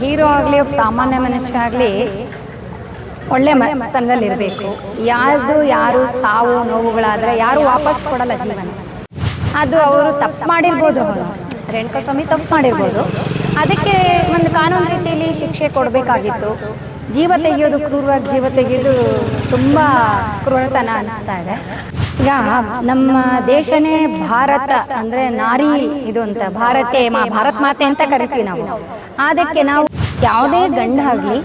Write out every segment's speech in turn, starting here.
Hero ಆಗಲಿ ಸಾಮಾನ್ಯ ಮನುಷ್ಯ ಆಗಲಿ, ಒಳ್ಳೆ ಮತನದಲ್ಲಿ ಇರಬೇಕು ಯಾರ್ದು ಯಾರು ಸಾವು ನೋವುಗಳಾದರೆ ಯಾರು ವಾಪಸ್ ಕೊಡಲ್ಲ ಜೀವನ. ಅದು ಅವರು ತಪ್ಪು ಮಾಡಿರ್ಬೋದು ಅವರು. ರೇಣುಕಾಸ್ವಾಮಿ ತಪ್ಪು ಮಾಡಿರ್ಬೋದು. ಅದಕ್ಕೆ ಒಂದು ಕಾನೂನು ರೀತಿಯಲ್ಲಿ ಶಿಕ್ಷೆ ಕೊಡಬೇಕಾಗಿತ್ತು. ಜೀವ ತೆಗೆಯೋದು ಕ್ರೂರವಾಗಿ ಜೀವ ತೆಗೆಯೋದು ತುಂಬ ಕ್ರೂರತನ ಅನ್ನಿಸ್ತಾ ಇದೆ. ಈಗ ನಮ್ಮ ದೇಶನೇ ಭಾರತ ಅಂದರೆ ನಾರಿ ಇದು ಅಂತ, ಭಾರತೇ ಮಾ, ಭಾರತ್ ಮಾತೆ ಅಂತ ಕರಿತೀವಿ ನಾವು. ಅದಕ್ಕೆ ನಾವು ಯಾವುದೇ ಗಂಡ ಆಗಲಿ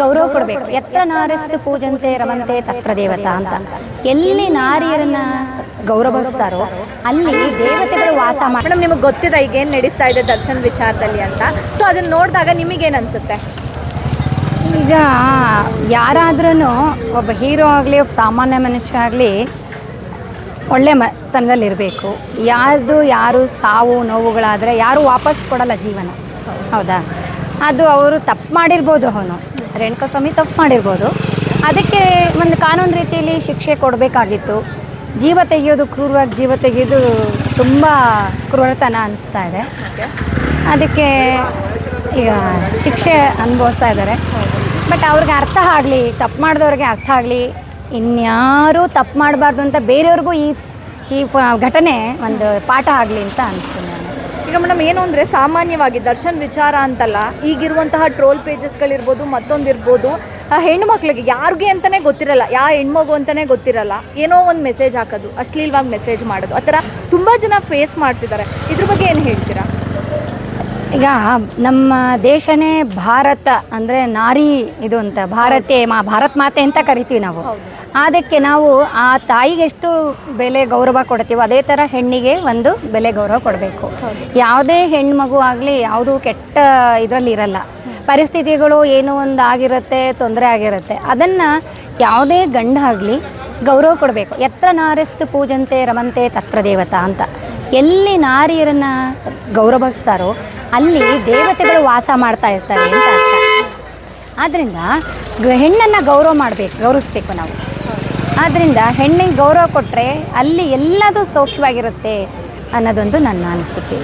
ಗೌರವ ಕೊಡಬೇಕು. ಎತ್ರ ನಾರಿಸ್ತು ಪೂಜಂತೆ ರಮಂತೆ ತತ್ರ ದೇವತಾ ಅಂತ. ಎಲ್ಲಿ ನಾರಿಯರನ್ನ ಗೌರವಿಸ್ತಾರೋ ಅಲ್ಲಿ ದೇವತೆಗಳು ವಾಸ ಮಾಡಿ ಮೇಡಮ್ ನಿಮಗೆ ಗೊತ್ತಿದೆ ಈಗ ಏನು ನಡೀತಾ ಇದೆ ದರ್ಶನ್ ವಿಚಾರದಲ್ಲಿ ಅಂತ. ಸೊ ಅದನ್ನ ನೋಡಿದಾಗ ನಿಮಗೇನು ಅನಿಸುತ್ತೆ ಈಗ ಯಾರಾದ್ರೂ ಒಬ್ಬ ಹೀರೋ ಆಗಲಿ ಒಬ್ಬ ಸಾಮಾನ್ಯ ಮನುಷ್ಯ ಆಗಲಿ ಒಳ್ಳೆ ಮತನದಲ್ಲಿ ಇರಬೇಕು. ಯಾರ್ದು ಯಾರು ಸಾವು ನೋವುಗಳಾದರೆ ಯಾರು ವಾಪಸ್ ಕೊಡಲ್ಲ ಜೀವನ. ಹೌದಾ? ಅದು ಅವರು ತಪ್ಪು ಮಾಡಿರ್ಬೋದು ಅವನು. ರೇಣುಕಾಸ್ವಾಮಿ ತಪ್ಪು ಮಾಡಿರ್ಬೋದು. ಅದಕ್ಕೆ ಒಂದು ಕಾನೂನು ರೀತಿಯಲ್ಲಿ ಶಿಕ್ಷೆ ಕೊಡಬೇಕಾಗಿತ್ತು. ಜೀವ ತೆಗೆಯೋದು ಕ್ರೂರವಾಗಿ ಜೀವ ತೆಗೆಯೋದು ತುಂಬ ಕ್ರೂರತನ ಅನಿಸ್ತಾ ಇದೆ. ಅದಕ್ಕೆ ಈಗ ಶಿಕ್ಷೆ ಅನುಭವಿಸ್ತಾ ಇದ್ದಾರೆ. ಬಟ್ ಅವ್ರಿಗೆ ಅರ್ಥ ಆಗಲಿ, ತಪ್ಪು ಮಾಡಿದವ್ರಿಗೆ ಅರ್ಥ ಆಗಲಿ, ಇನ್ಯಾರೂ ತಪ್ಪು ಮಾಡಬಾರ್ದು ಅಂತ ಬೇರೆಯವ್ರಿಗೂ ಈ ಈ ಘಟನೆ ಒಂದು ಪಾಠ ಆಗಲಿ ಅಂತ ಅನಿಸ್ತೀನಿ ನಾನು ಈಗ ಮೇಡಮ್, ಏನು ಅಂದರೆ ಸಾಮಾನ್ಯವಾಗಿ ದರ್ಶನ್ ವಿಚಾರ ಅಂತಲ್ಲ, ಈಗಿರುವಂತಹ ಟ್ರೋಲ್ ಪೇಜಸ್ಗಳಿರ್ಬೋದು ಮತ್ತೊಂದಿರ್ಬೋದು, ಆ ಹೆಣ್ಣು ಮಕ್ಕಳಿಗೆ ಯಾರಿಗೆ ಅಂತಲೇ ಗೊತ್ತಿರಲ್ಲ, ಯಾ ಹೆಣ್ಮಗು ಅಂತಲೇ ಗೊತ್ತಿರಲ್ಲ, ಏನೋ ಒಂದು ಮೆಸೇಜ್ ಹಾಕೋದು, ಅಶ್ಲೀಲವಾಗಿ ಮೆಸೇಜ್ ಮಾಡೋದು, ಆ ಥರ ತುಂಬ ಜನ ಫೇಸ್ ಮಾಡ್ತಿದ್ದಾರೆ. ಇದ್ರ ಬಗ್ಗೆ ಏನು ಹೇಳ್ತೀರಾ? ಈಗ ನಮ್ಮ ದೇಶನೇ ಭಾರತ ಅಂದರೆ ನಾರಿ ಇದು ಅಂತ, ಭಾರತೆ ಮಾ, ಭಾರತ್ ಮಾತೆ ಅಂತ ಕರಿತೀವಿ ನಾವು. ಅದಕ್ಕೆ ನಾವು ಆ ತಾಯಿಗೆ ಎಷ್ಟು ಬೆಲೆ ಗೌರವ ಕೊಡ್ತೀವೋ ಅದೇ ಥರ ಹೆಣ್ಣಿಗೆ ಒಂದು ಬೆಲೆ ಗೌರವ ಕೊಡಬೇಕು. ಯಾವುದೇ ಹೆಣ್ಮಗು ಆಗಲಿ ಯಾವುದು ಕೆಟ್ಟ ಇದರಲ್ಲಿ ಇರಲ್ಲ. ಪರಿಸ್ಥಿತಿಗಳು ಏನೋ ಒಂದು ಆಗಿರುತ್ತೆ, ತೊಂದರೆ ಆಗಿರುತ್ತೆ. ಅದನ್ನು ಯಾವುದೇ ಗಂಡಾಗಲಿ ಗೌರವ ಕೊಡಬೇಕು. ಎತ್ರ ನಾರಿಸ್ತು ಪೂಜಂತೆ ರಮಂತೆ ತತ್ರ ದೇವತಾ ಅಂತ. ಎಲ್ಲಿ ನಾರಿಯರನ್ನ ಗೌರವಿಸ್ತಾರೋ ಅಲ್ಲಿ ದೇವತೆಗಳು ವಾಸ ಮಾಡ್ತಾ ಇರ್ತಾರೆ ಅಂತ ಅರ್ಥ. ಆದ್ದರಿಂದ ಹೆಣ್ಣನ್ನ ಗೌರವ ಮಾಡಬೇಕು, ಗೌರವಿಸ್ಬೇಕು ನಾವು. ಆದ್ದರಿಂದ ಹೆಣ್ಣಿಗೆ ಗೌರವ ಕೊಟ್ಟರೆ ಅಲ್ಲಿ ಎಲ್ಲದೂ ಸೌಖ್ಯವಾಗಿರುತ್ತೆ ಅನ್ನೋದೊಂದು ನನ್ನ ಅನಿಸಿಕೆ.